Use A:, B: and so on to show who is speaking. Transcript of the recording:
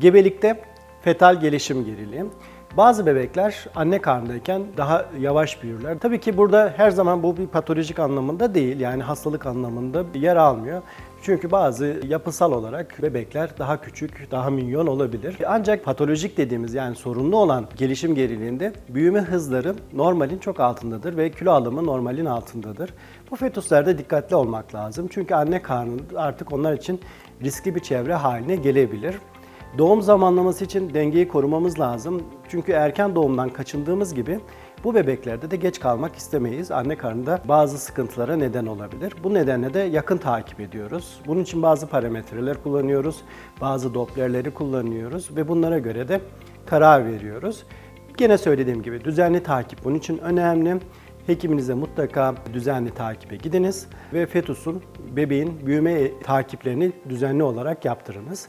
A: Gebelikte fetal gelişim geriliği. Bazı bebekler anne karnındayken daha yavaş büyürler. Tabii ki burada her zaman bu bir patolojik anlamında değil yani hastalık anlamında yer almıyor. Çünkü bazı yapısal olarak bebekler daha küçük, daha minyon olabilir. Ancak patolojik dediğimiz yani sorunlu olan gelişim geriliğinde büyüme hızları normalin çok altındadır ve kilo alımı normalin altındadır. Bu fetüslerde dikkatli olmak lazım. Çünkü anne karnında artık onlar için riskli bir çevre haline gelebilir. Doğum zamanlaması için dengeyi korumamız lazım. Çünkü erken doğumdan kaçındığımız gibi bu bebeklerde de geç kalmak istemeyiz. Anne karnında bazı sıkıntılara neden olabilir. Bu nedenle de yakın takip ediyoruz. Bunun için bazı parametreler kullanıyoruz, bazı doplerleri kullanıyoruz ve bunlara göre de karar veriyoruz. Gene söylediğim gibi düzenli takip bunun için önemli. Hekiminize mutlaka düzenli takibe gidiniz ve fetusun, bebeğin büyüme takiplerini düzenli olarak yaptırınız.